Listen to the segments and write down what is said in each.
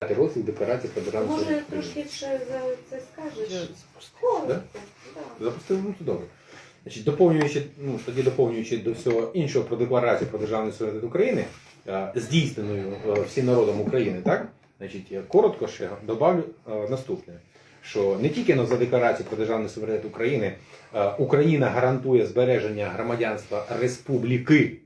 розділ декларації про державну Може, трошки ще за це скажеш? Да? Запустили, ну то добре. Значить, доповнюючи, ну тоді доповнюючи до всього іншого про декларацію про державний суверенітет України, е, здійсненою е, всім народом України, так? Значить, я коротко ще добавлю е, наступне. Що не тільки ну, за декларацією про державний суверенітет України е, Україна гарантує збереження громадянства республіки,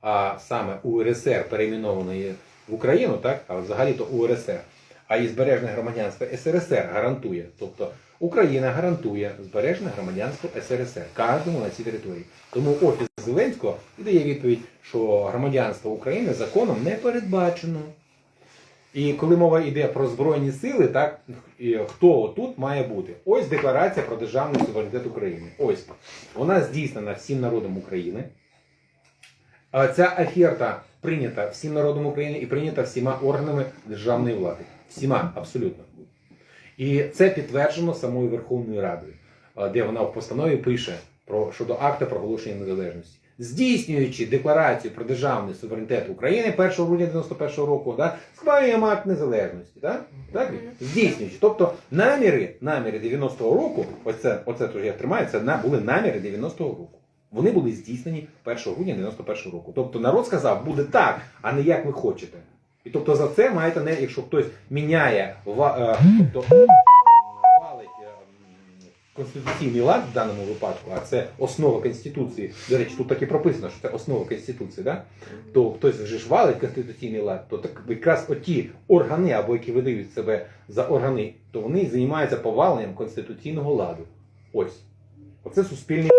а саме УРСР перейменованої в Україну, так, а взагалі-то УРСР, а і збережне громадянство СРСР гарантує. Тобто Україна гарантує збережне громадянство СРСР кожному на цій території. Тому офіс Зеленського і дає відповідь, що громадянство України законом не передбачено. І коли мова йде про збройні сили, так і хто тут має бути? Ось декларація про державний суверенітет України. Ось вона здійснена всім народом України. А Ця оферта прийнята всім народом України і прийнята всіма органами державної влади. Всіма, абсолютно. І це підтверджено самою Верховною Радою, де вона в постанові пише про щодо акта проголошення незалежності. Здійснюючи декларацію про державний суверенітет України 1 грудня 91 року, да, схвалюємо акт незалежності. Да? Так? Здійснюючи. Тобто наміри, наміри 90-го року, оце, оце я тримаю, це були наміри 90-го року. Вони були здійснені 1 грудня 91 року. Тобто народ сказав, буде так, а не як ви хочете. І тобто за це маєте не, якщо хтось міняє е, тобто, валить е, конституційний лад в даному випадку, а це основа Конституції. До речі, тут так і прописано, що це основа Конституції, да? то хтось вже ж валить конституційний лад, то так якраз оті органи, або які видають себе за органи, то вони займаються поваленням конституційного ладу. Ось. Оце суспільний.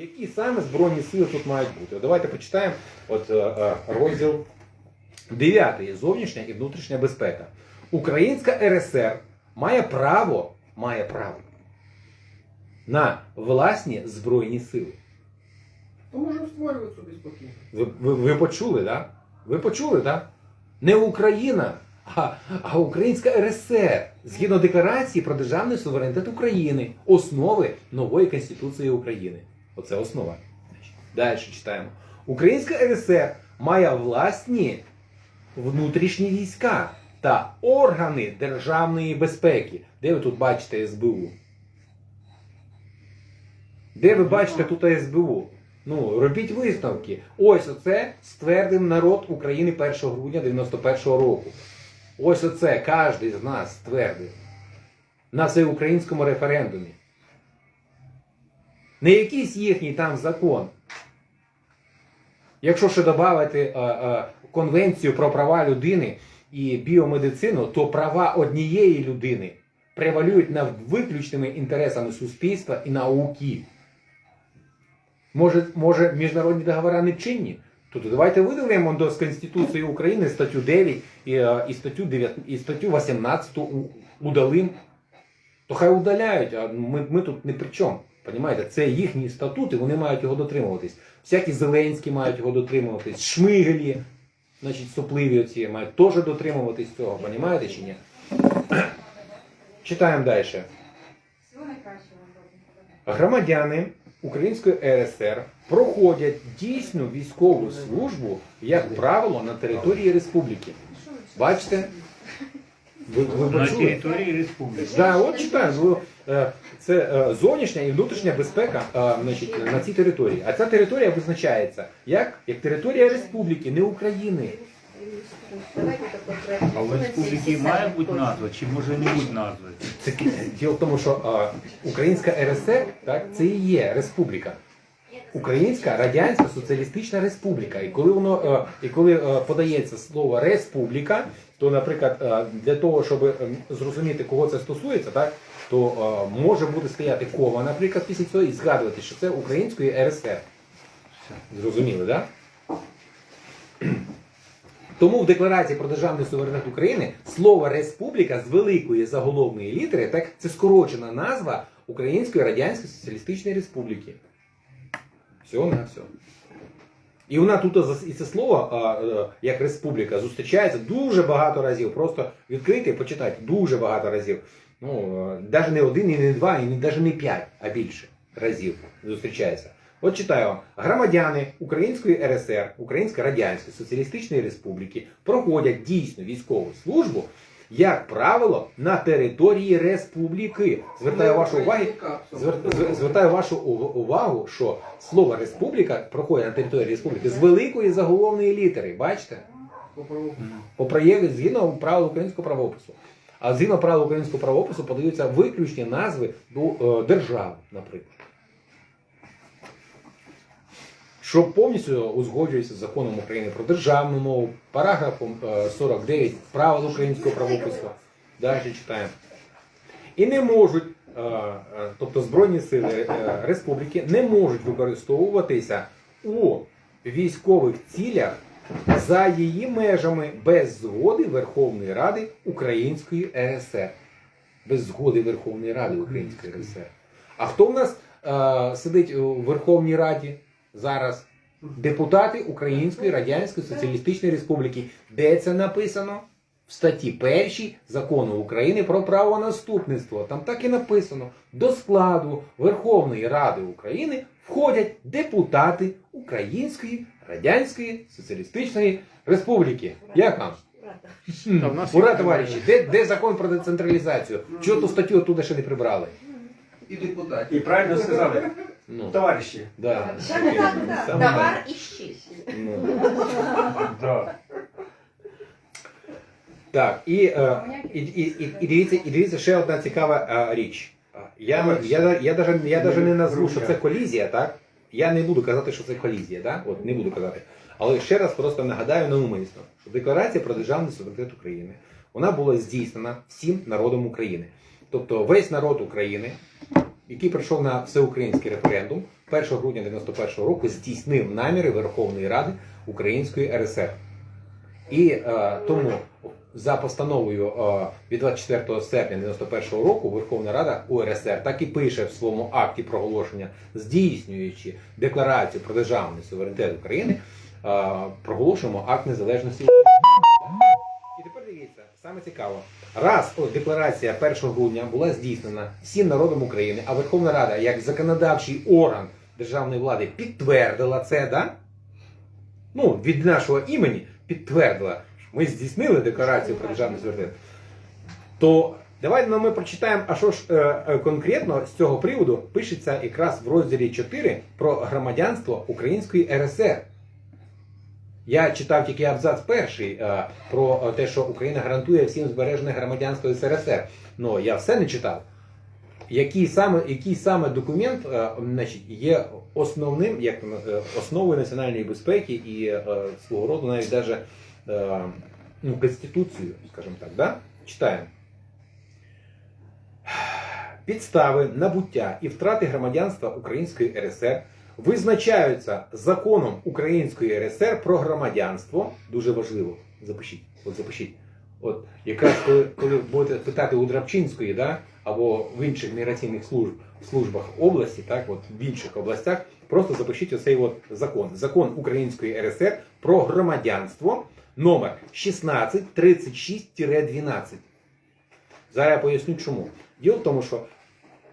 Які саме збройні сили тут мають бути? Давайте почитаємо от, е, е, розділ 9. Зовнішня і внутрішня безпека. Українська РСР має право, має право на власні збройні сили. То можемо створювати собі спокійно. Ви, ви, ви почули, да? Ви почули, да? Не Україна, а, а Українська РСР згідно декларації про державний суверенітет України, основи нової Конституції України. Оце основа. Далі читаємо. Українська РСР має власні внутрішні війська та органи державної безпеки. Де ви тут бачите СБУ? Де ви бачите тут СБУ? Ну, робіть висновки. Ось оце ствердив народ України 1 грудня 91-го року. Ось оце кожен з нас ствердив на всеукраїнському референдумі. Не якийсь їхній там закон. Якщо ще додати е, е, конвенцію про права людини і біомедицину, то права однієї людини превалюють над виключними інтересами суспільства і науки. Може, може міжнародні договори не чинні? То давайте видалимо до Конституції України статтю 9 і, е, і, статтю 9, і статтю 18 у- удалим. То хай удаляють, а ми, ми тут не при чому. Понімаєте, це їхній статут, і вони мають його дотримуватись. Всякі Зеленські мають його дотримуватись, Шмигелі, значить, сопливі оці мають теж дотримуватись цього, понімаєте чи ні? Читаємо далі. Громадяни Української РСР проходять дійсну військову службу, як правило, на території республіки. Бачите? Ви, ви На почули? території республіки. Да, от читаю. е, Це е, зовнішня і внутрішня безпека е, значить, на цій території. А ця територія визначається як, як територія республіки, не України. А в республіки має бути назва, чи може не бути назви? Це діло в тому, що е, Українська РСР так, це і є республіка. Українська Радянська Соціалістична Республіка. І коли воно е, і коли е, подається слово республіка, то, наприклад, е, для того, щоб е, зрозуміти, кого це стосується, так, то е, може бути стояти кома, наприклад, після цього і згадувати, що це Української РСР. Зрозуміли, так? Тому в декларації про державний суверенітет України слово республіка з великої заголовної літери, так це скорочена назва Української Радянської Соціалістичної Республіки. Всього на все. І вона тут і це слово, е, як республіка, зустрічається дуже багато разів. Просто відкрити і почитати дуже багато разів. Ну, навіть не один, і не два, і навіть не п'ять, а більше разів зустрічається. От читаю. Громадяни Української РСР, Української Радянської Соціалістичної Республіки проходять дійсну військову службу, як правило, на території республіки. Звертаю вашу увагу, звер- звер- звертаю вашу увагу, що слово республіка проходить на території республіки з великої заголовної літери. Бачите? По проєкту згідно правил українського правопису. А згідно правил українського правопису подаються виключні назви до е, держав, наприклад. Що повністю узгоджується з законом України про державну мову, параграфом е, 49 правил українського правопису. Далі читаємо. І не можуть, е, е, тобто Збройні сили е, республіки не можуть використовуватися у військових цілях за її межами без згоди Верховної Ради Української РСР. Без згоди Верховної Ради Української РСР. А хто в нас е, сидить у Верховній Раді зараз? Депутати Української Радянської Соціалістичної Республіки. Де це написано? В статті 1 закону України про правонаступництво. Там так і написано: до складу Верховної Ради України входять депутати Української Радянської Соціалістичної Республіки. Як вам? Ура, товариші, де, де закон про децентралізацію? Чого ту статтю оттуда ще не прибрали? І депутатів. І правильно сказали, Ну, товариші. да. Так. Саме так. Товар і. Ну. Да. Так, і, е, і, і, і, і, дивіться, і дивіться ще одна цікава е, річ. А, Я, я, я, даже, я даже не назву, що це колізія, так? Я не буду казати, що це колізія, так? От не буду казати. Але ще раз просто нагадаю навмисно, що декларація про державний суверенітет України вона була здійснена всім народом України. Тобто весь народ України, який прийшов на всеукраїнський референдум 1 грудня 91 року, здійснив наміри Верховної Ради Української РСР. І е, тому за постановою е, від 24 серпня 91 року Верховна Рада УРСР так і пише в своєму акті проголошення, здійснюючи декларацію про державний суверенітет України, е, проголошуємо акт незалежності І тепер дивіться, саме цікаво. Раз декларація 1 грудня була здійснена всім народом України, а Верховна Рада, як законодавчий орган державної влади, підтвердила це, да? ну, від нашого імені підтвердила, ми здійснили декларацію про державний суверенітет, то давайте ну, ми прочитаємо, а що ж е, е, конкретно з цього приводу пишеться якраз в розділі 4 про громадянство Української РСР. Я читав тільки абзац перший е, про е, те, що Україна гарантує всім збережене громадянство СРСР. Ну я все не читав. Який саме, який саме документ е, значить, є основним, як основою національної безпеки і свого роду навіть даже е, ну, Конституцію, скажімо так, да? читаємо. Підстави набуття і втрати громадянства Української РСР визначаються законом Української РСР про громадянство. Дуже важливо. Запишіть. От запишіть. От якраз коли, коли будете питати у Драбчинської, да, або в інших міграційних служб, службах області, так, от в інших областях, просто запишіть оцей от закон. Закон Української РСР про громадянство номер 1636-12. Зараз я поясню чому. Діло в тому, що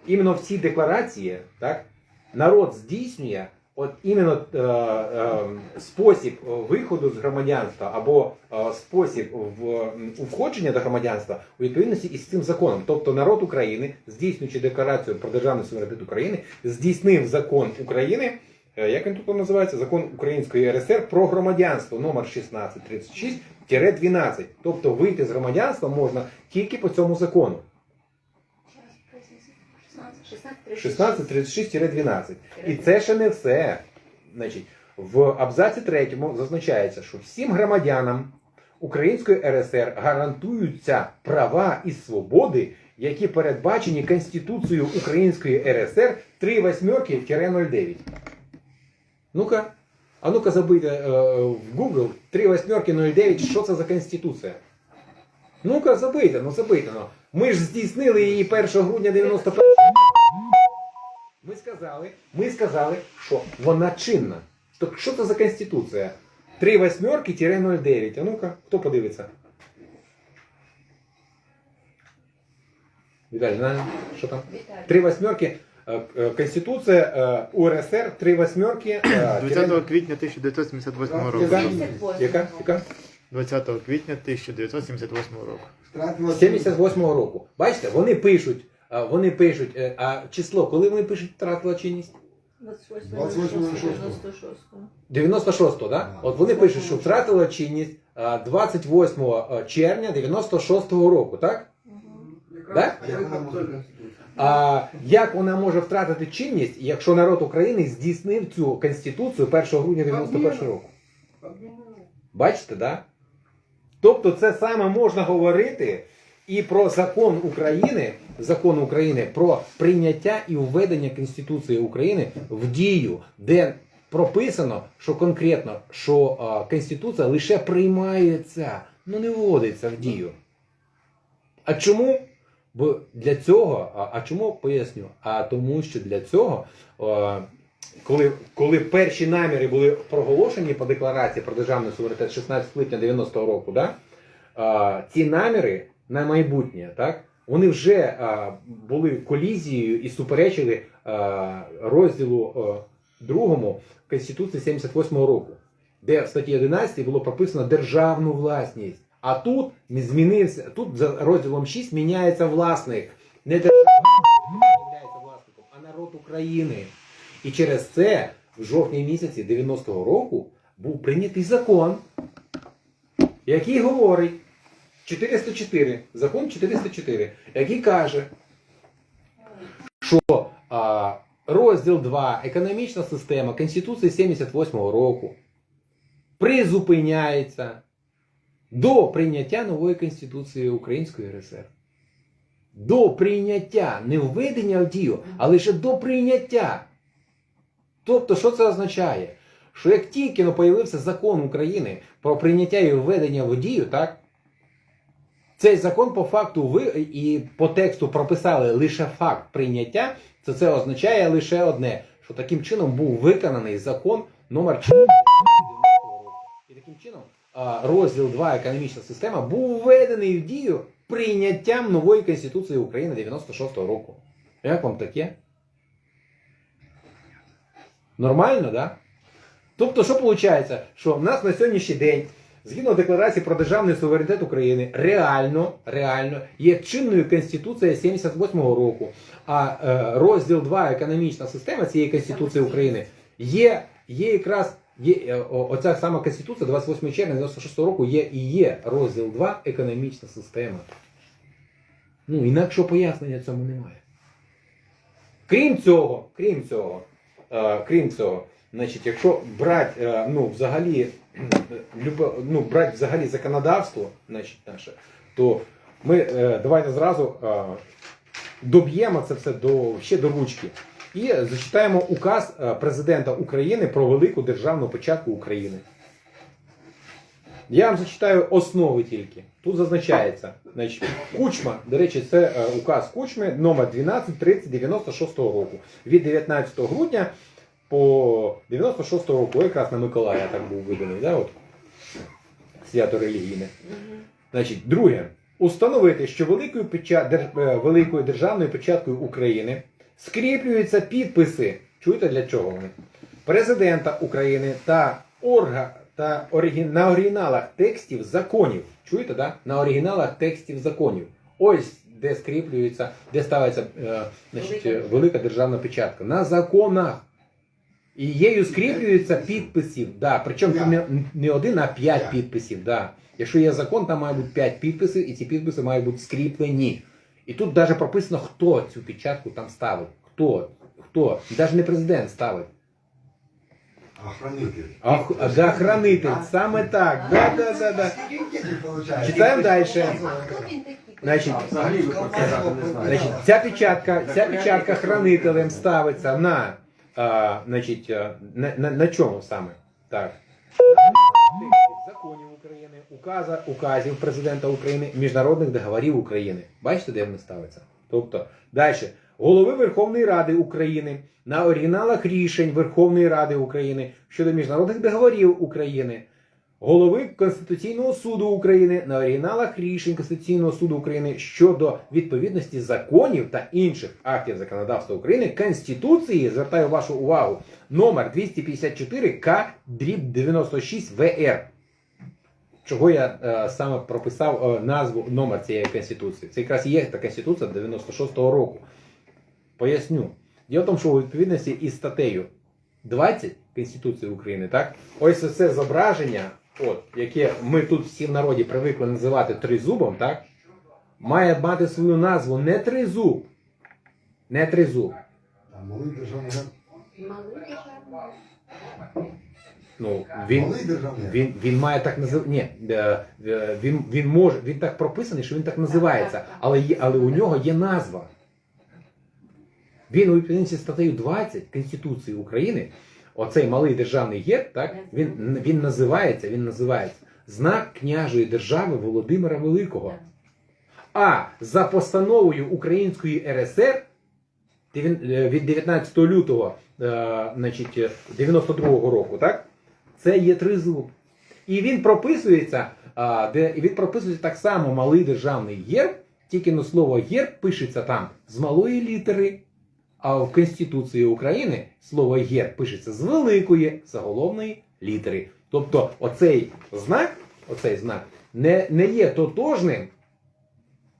іменно в цій декларації так, народ здійснює от іменно е, е, спосіб виходу з громадянства або е, спосіб в, входження до громадянства у відповідності із цим законом. Тобто народ України, здійснюючи декларацію про державний суверенітет України, здійснив закон України. Е, Як він тут називається? Закон Української РСР про громадянство номер 1636-12. Тобто вийти з громадянства можна тільки по цьому закону. 1636-12. І це ще не все. Значить, в абзаці третьому зазначається, що всім громадянам Української РСР гарантуються права і свободи, які передбачені Конституцією Української РСР 3 восьмерки 09. Ну-ка, а ну-ка забийте е, в Google 3 восьмерки 09, що це за Конституція? Ну-ка, забийте, ну забийте. Ну. Ми ж здійснили її 1 грудня 91 ми сказали, ми сказали, що вона чинна. Так що це за конституція? Три восьмерки 09. А ну-ка, хто подивиться? Віталій, що там? Три восьмерки Конституція е, УРСР 3 восьмерки. е, 20 квітня 1978 року. Яка? 78. Яка? Яка? 20 квітня 1978 року. 78-го року. Бачите, вони пишуть, вони пишуть, е, а число, коли вони пишуть втратила чинність? 28 96 96-го, да? От вони пишуть, що втратила чинність а, 28 червня 96-го року, так? Да? А А як вона може втратити чинність, якщо народ України здійснив цю конституцію 1 грудня 91 року? Бачите, да? Тобто це саме можна говорити і про закон України, закон України про прийняття і введення Конституції України в дію, де прописано, що конкретно, що а, Конституція лише приймається, ну не вводиться в дію. А чому? Бо для цього, а, а чому поясню? А тому, що для цього, а, коли, коли перші наміри були проголошені по декларації про державний суверенітет 16 липня 90-го року, да, а, ці наміри на майбутнє, так, вони вже а, були колізією і суперечили а, розділу а, другому Конституції 78-го року, де в статті 11 було прописано державну власність. А тут змінився, тут за розділом 6 міняється власник. Не держава є власником, а народ України. І через це в жовтні місяці 90-го року був прийнятий закон, який говорить 404, закон 404, який каже, що а, розділ 2 економічна система Конституції 78-го року призупиняється до прийняття нової Конституції Української РСР. До прийняття, не введення в дію, а лише до прийняття. Тобто, що це означає? Що як тільки ну, появився закон України про прийняття і введення в дію, так? Цей закон по факту ви і по тексту прописали лише факт прийняття, то це означає лише одне, що таким чином був виконаний закон номер розділ 2 економічна система був введений в дію прийняттям нової Конституції України 96-го року. Як вам таке? Нормально? Да? Тобто, що виходить? Що в нас на сьогоднішній день, згідно декларації про державний суверенітет України, реально, реально є чинною Конституція 78-го року. А е, розділ 2 економічна система цієї Конституції України є, є якраз є, е, оця сама Конституція 28 червня 96 року є і є розділ 2 економічна система. Ну, інакшого пояснення цьому немає. Крім цього, крім цього, е, крім цього, значить, якщо брати, е, ну, взагалі, ну, брати взагалі законодавство, значить, наше, то ми давайте зразу доб'ємо це все до, ще до ручки. І зачитаємо указ е, президента України про велику державну початку України. Я вам зачитаю основи тільки. Тут зазначається, значить, Кучма, до речі, це е, указ Кучми номер 123096 року. Від 19 грудня по 96 року, якраз на Миколая так був виданий, да, от, свято релігійне. Значить, друге, установити, що великою, е, великою державною печаткою України скріплюються підписи. Чуєте для чого вони? Президента України та орга та оригін... на оригіналах текстів законів. Чуєте, да? На оригіналах текстів законів. Ось де скріплюється, де ставиться е, значить, Велика. державна печатка. На законах. І єю скріплюються підписів. Да. Причому не, не один, а п'ять П'ять. підписів. Да. Якщо є закон, там має бути п'ять підписів, і ці підписи мають бути скріплені. І тут навіть прописано, хто цю печатку там ставить. Хто? Хто? Навіть не президент ставить. А хранитель. А, х- да, хранитель, саме так. Да, да, да, да. Читаємо далі. А хто він такий? Значить, взагалі ви про це навіть не знаєте. Значить, ця печатка, ця печатка хранителем ставиться на, а, значить, а, на, на, на чому саме? Так. Законів України, указа, указів президента України, міжнародних договорів України. Бачите, де вони ставиться? Тобто, далі. Голови Верховної Ради України на оригіналах рішень Верховної Ради України щодо міжнародних договорів України. голови Конституційного суду України на оригіналах рішень Конституційного суду України щодо відповідності законів та інших актів законодавства України Конституції, звертаю вашу увагу, номер 254 К 96 ВР. Чого я е, саме прописав е, назву номер цієї конституції? Це якраз є та конституція 96-го року. Поясню. Діло в тому, що у відповідності із статтею 20 Конституції України, так, ось це зображення, от, яке ми тут всі в народі привикли називати тризубом, так, має мати свою назву не тризуб, не тризуб. Там малий державний. Малий державний. Ну, він. Він, він має так називати. Ні, е, е, він, він може, він так прописаний, що він так називається, але, є, але у нього є назва. Він у відповідності статтею 20 Конституції України, оцей малий державний герб, так, він, він називається, він називається знак княжої держави Володимира Великого. А за постановою Української РСР е, від 19 лютого значить, е, 92-го року, так? Це є тризуб. І він прописується, де, він прописується так само малий державний герб, тільки на слово герб пишеться там з малої літери, а в Конституції України слово герб пишеться з великої заголовної літери. Тобто оцей знак, оцей знак не, не є тотожним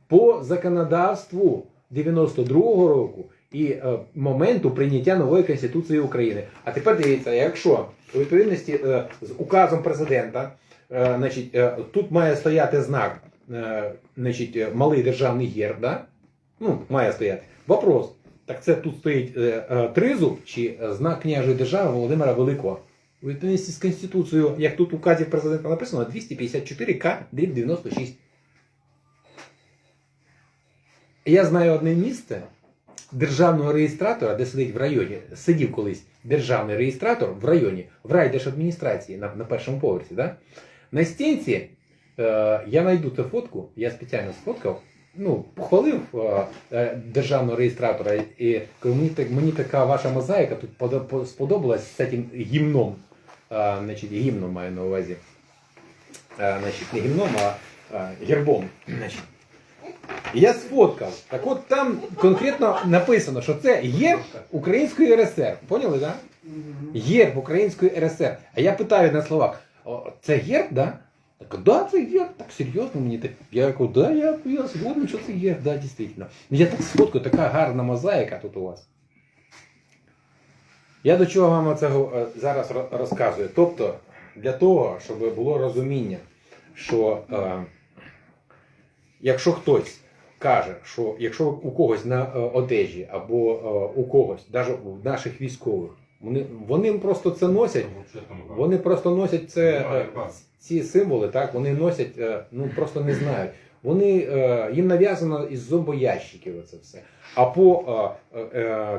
по законодавству 92-го року і е, моменту прийняття нової Конституції України. А тепер дивіться, якщо у відповідності е, з указом президента, е, значить, е, тут має стояти знак, е, значить, е, малий державний герб, да? ну, має стояти. Вопрос. Так це тут стоїть е, е, тризуб чи е, знак княжої держави Володимира Великого. У відповідності з Конституцією, як тут в указі президента написано, 254 К 96. Я знаю одне місце державного реєстратора, де сидить в районі, сидів колись державний реєстратор в районі, в райдержадміністрації на, на першому поверсі. Да? На стінці е, я знайду цю фотку, я спеціально сфоткав, ну, похвалив е, е, державного реєстратора, і мені, мені така ваша мозаїка тут подо- сподобалась з цим гімном. Е, значить, гімном маю на увазі. Е, значить, не гімном, а, а гербом. Значить. Я сфоткав. Так от там конкретно написано, що це герб Української РСР. Поняли, так? Герб Української РСР. А я питаю на словах: «О, це герб, да? Так, да, це герб. Так серйозно мені так. Я кажу, да, я, я згоден, що це герб, да, дійсно. Ну я так сфоткаю, така гарна мозаїка тут у вас. Я до чого вам це е, зараз ро- розказую? Тобто, для того, щоб було розуміння, що е, якщо хтось каже, що якщо у когось на е, одежі або е, у когось, навіть у наших військових, вони, вони просто це носять, вони просто носять це, е, ці символи, так, вони носять, ну просто не знають. Вони, їм нав'язано із зомбоящиків це все. А по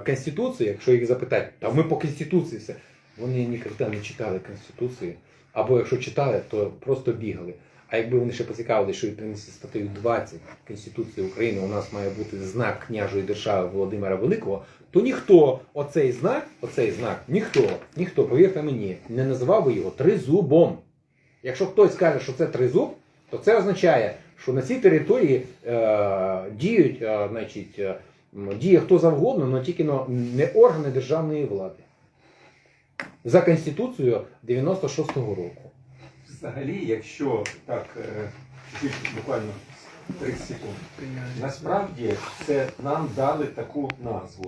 Конституції, якщо їх запитати, та ми по Конституції все, вони ніколи не читали Конституції, або якщо читали, то просто бігали. А якби вони ще поцікавили, що відповідно зі статтею 20 Конституції України у нас має бути знак княжої держави Володимира Великого, то ніхто оцей знак, оцей знак, ніхто, ніхто, повірте мені, не називав би його тризубом. Якщо хтось скаже, що це тризуб, то це означає, що на цій території е, діють, е, значить, е, діє хто завгодно, але тільки не органи державної влади. За Конституцією 96-го року. Взагалі, якщо так, е, буквально 30 секунд. Насправді це нам дали таку назву.